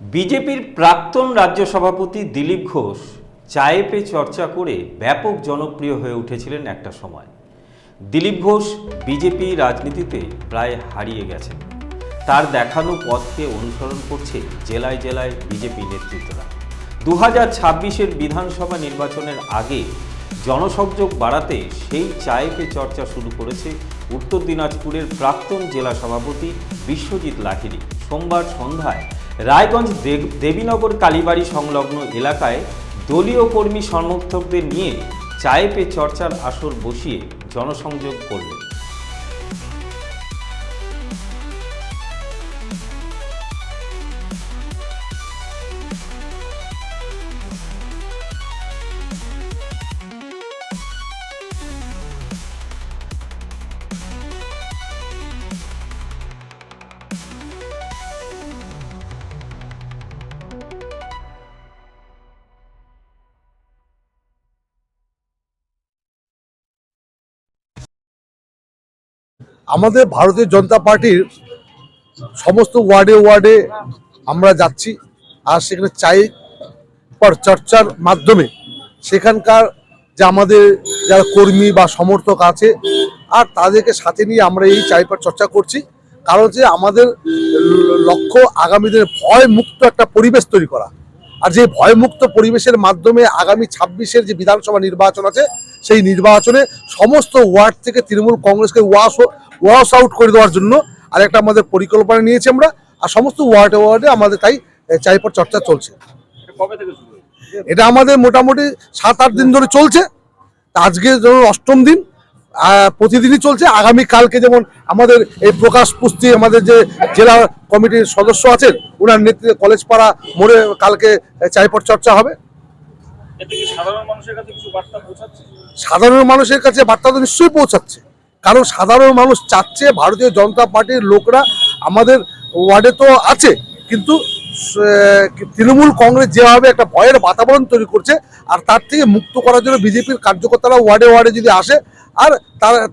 বিজেপির প্রাক্তন রাজ্য সভাপতি দিলীপ ঘোষ চায়ে পে চর্চা করে ব্যাপক জনপ্রিয় হয়ে উঠেছিলেন একটা সময়। দিলীপ ঘোষ বিজেপি রাজনীতিতে প্রায় হারিয়ে গেছেন। তার দেখানো পথকে অনুসরণ করছে জেলায় জেলায় বিজেপি নেতৃত্বরা। দু হাজার ছাব্বিশের বিধানসভা নির্বাচনের আগে জনসংযোগ বাড়াতে সেই চায়ে পে চর্চা শুরু করেছে উত্তর দিনাজপুরের প্রাক্তন জেলা সভাপতি বিশ্বজিৎ লাহিড়ী। সোমবার সন্ধ্যায় রায়গঞ্জ দেব- দেবীনগর কালীবাড়ি সংলগ্ন এলাকায় দলীয় কর্মী সমর্থকদের নিয়ে চায়ে পে চর্চার আসর বসিয়ে জনসংযোগ করলেন। আমাদের ভারতীয় জনতা পার্টির সমস্ত ওয়ার্ডে ওয়ার্ডে আমরা যাচ্ছি আর সেখানে চাই পর চর্চার মাধ্যমে সেখানকার যে আমাদের যারা কর্মী বা সমর্থক আছে, আর তাদেরকে সাথে নিয়ে আমরা এই চাই পর চর্চা করছি। কারণ যে আমাদের লক্ষ্য আগামী দিনে ভয় মুক্ত একটা পরিবেশ তৈরি করা। আর যে ভয়মুক্ত পরিবেশের মাধ্যমে আগামী ছাব্বিশের যে বিধানসভা নির্বাচন আছে, সেই নির্বাচনে সমস্ত ওয়ার্ড থেকে তৃণমূল কংগ্রেসকে ওয়াশ ওয়াশ আউট করে দেওয়ার জন্য আর একটা আমাদের পরিকল্পনা নিয়েছি আমরা। আর সমস্ত ওয়ার্ডে ওয়ার্ডে আমাদের তাই চাইপর চর্চা চলছে। এটা আমাদের মোটামুটি সাত আট দিন ধরে চলছে। আজকে ধরুন অষ্টম দিন প্রতিদিনই চলছে। আগামী কালকে যেমন আমাদের এই প্রকাশ পুস্তি আমাদের যে জেলা কমিটির সদস্য আছেন ওনার নেতৃত্বে কলেজ পাড়া মোড়ে কালকে চাইপট চর্চা হবে। সাধারণ মানুষের কাছে বার্তা পৌঁছাচ্ছে? সাধারণ মানুষের কাছে বার্তা তো নিশ্চয়ই পৌঁছাচ্ছে। কারণ সাধারণ মানুষ চাচ্ছে ভারতীয় জনতা পার্টির লোকরা আমাদের ওয়ার্ডে তো আছে, কিন্তু তৃণমূল কংগ্রেস যেভাবে একটা ভয়ের বাতাবরণ তৈরি করছে, আর তার থেকে মুক্ত করার জন্য বিজেপির কার্যকর্তারা ওয়ার্ডে ওয়ার্ডে যদি আসে, আর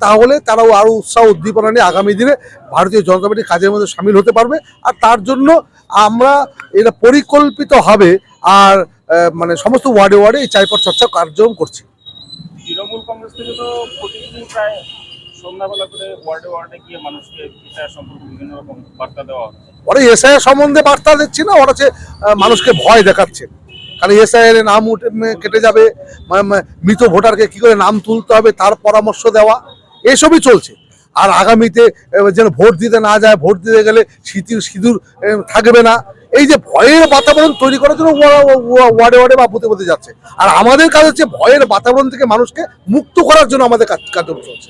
তাহলে তারাও আরও উৎসাহ উদ্দীপনা নিয়ে আগামী দিনে ভারতীয় জনতা পার্টির কাজের মধ্যে সামিল হতে পারবে। আর তার জন্য আমরা এটা পরিকল্পিত হবে, আর মানে সমস্ত ওয়ার্ডে ওয়ার্ডে এই চাইপট চর্চা কার্যক্রম করছি। তৃণমূল কংগ্রেস থেকে তো প্রতিদিনই প্রায় সন্ধ্যাবেলা করে ওয়ার্ডে ওয়ার্ডে গিয়ে মানুষকে বিষয় সম্পর্কে বিভিন্ন রকম বার্তা দেওয়া ওরা এসআই সম্বন্ধে বার্তা দিচ্ছি না, ওরা হচ্ছে মানুষকে ভয় দেখাচ্ছে। কারণ এসআই এর নাম উঠে কেটে যাবে মৃত ভোটারকে কি করে নাম তুলতে হবে, তার পরামর্শ দেওয়া, এসবই চলছে। আর আগামীতে যেন ভোট দিতে না যায়, ভোট দিতে গেলে সিঁদুর সিঁদুর থাকবে না। এই যে ভয়ের বাতাবরণ তৈরি করার জন্য ওয়ার্ডে ওয়ার্ডে বা বুথে বুথে যাচ্ছে। আর আমাদের কাজ হচ্ছে ভয়ের বাতাবরণ থেকে মানুষকে মুক্ত করার জন্য আমাদের কাজ, কার্যক্রম চলছে।